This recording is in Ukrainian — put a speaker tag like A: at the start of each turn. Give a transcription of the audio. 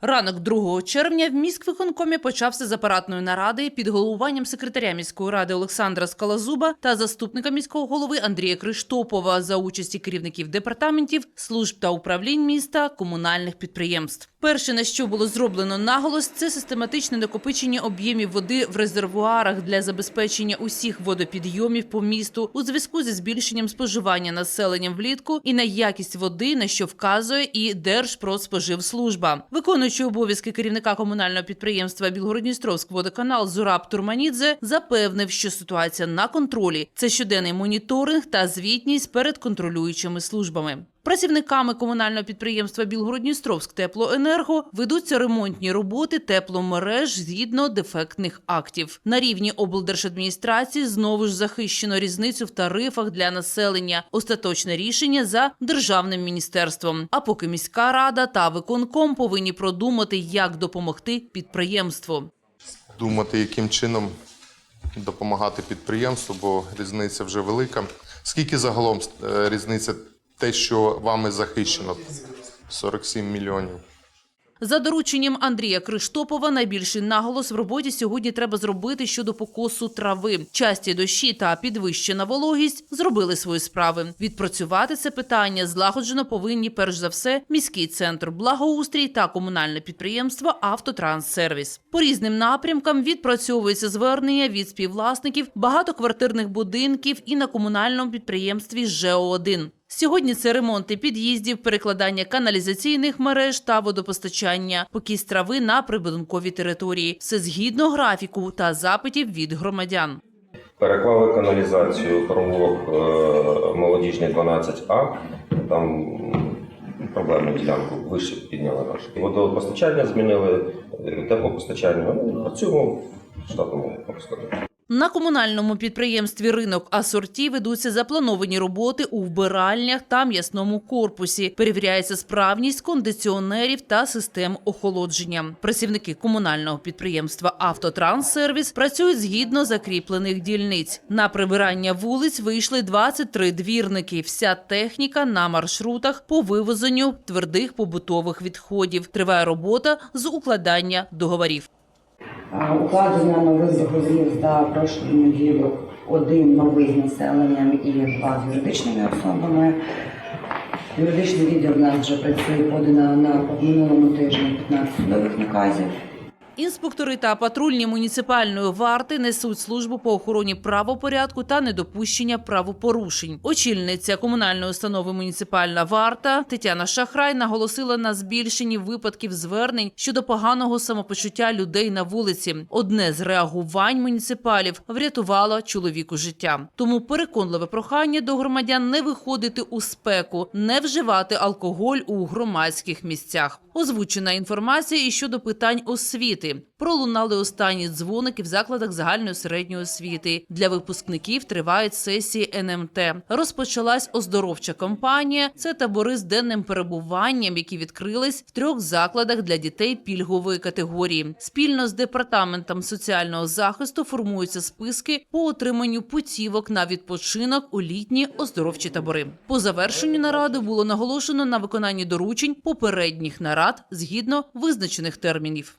A: Ранок 2 червня в міськвиконкомі почався з апаратної наради під головуванням секретаря міської ради Олександра Скалазуба та заступника міського голови Андрія Криштопова за участі керівників департаментів, служб та управлінь міста, комунальних підприємств. Перше, на що було зроблено наголос, це систематичне накопичення об'ємів води в резервуарах для забезпечення усіх водопідйомів по місту у зв'язку зі збільшенням споживання населенням влітку і на якість води, на що вказує і Держпродспоживслужба. Виконуючи обов'язки керівника комунального підприємства Білгородністровськводоканал Зураб Турманідзе запевнив, що ситуація на контролі це щоденний моніторинг та звітність перед контролюючими службами. Працівниками комунального підприємства Білгородністровськ теплоенерго ведуться ремонтні роботи тепломереж згідно дефектних актів. На рівні облдержадміністрації знову ж захищено різницю в тарифах для населення. Остаточне рішення за державним міністерством. А поки міська рада та виконком повинні продумати, як допомогти підприємству.
B: думати, яким чином допомагати підприємству, бо різниця вже велика. Скільки загалом е, різниця те, що вами захищено? 47 мільйонів.
A: За дорученням Андрія Криштопова найбільший наголос в роботі сьогодні треба зробити щодо покосу трави. Часті дощі та підвищена вологість зробили свої справи. Відпрацювати це питання злагоджено повинні перш за все міський центр благоустрій та комунальне підприємство Автотранссервіс. По різним напрямкам відпрацьовується звернення від співвласників багатоквартирних будинків і на комунальному підприємстві ЖО-1. Сьогодні це ремонти під'їздів, перекладання каналізаційних мереж та водопостачання, покіс трави на прибудинковій території. Все згідно графіку та запитів від громадян.
C: Переклали каналізацію провулок е, молодіжний 12А. Там проблемну ділянку вище підняли наш. Водопостачання змінили, е, теплопостачання. Ну, працюємо в штатному розкладі.
A: На комунальному підприємстві ринок асорті ведуться заплановані роботи у вбиральнях та м'ясному корпусі. Перевіряється справність кондиціонерів та систем охолодження. Працівники комунального підприємства Автотранссервіс працюють згідно закріплених дільниць. На прибирання вулиць вийшли 23 двірники. Вся техніка на маршрутах по вивезенню твердих побутових відходів. Триває робота з укладання договорів.
D: А, Укладення нових договорів за прошлу неділю один новий з населенням і два з юридичними особами. Юридичний відділ в нас вже працює подано на минулому тижні 15 судових наказів.
A: Інспектори та патрульні муніципальної варти несуть службу по охороні правопорядку та недопущення правопорушень. Очільниця комунальної установи муніципальна варта Тетяна Шахрай наголосила на збільшенні випадків звернень щодо поганого самопочуття людей на вулиці. Одне з реагувань муніципалів врятувало чоловіку життя. Тому переконливе прохання до громадян не виходити у спеку, не вживати алкоголь у громадських місцях. Озвучена інформація і щодо питань освіти. Пролунали останні дзвоники в закладах загальної середньої освіти. Для випускників тривають сесії НМТ. Розпочалась оздоровча кампанія. Це табори з денним перебуванням, які відкрились в трьох закладах для дітей пільгової категорії. Спільно з департаментом соціального захисту формуються списки по отриманню путівок на відпочинок у літні оздоровчі табори. По завершенню наради було наголошено на виконанні доручень попередніх нарад згідно визначених термінів.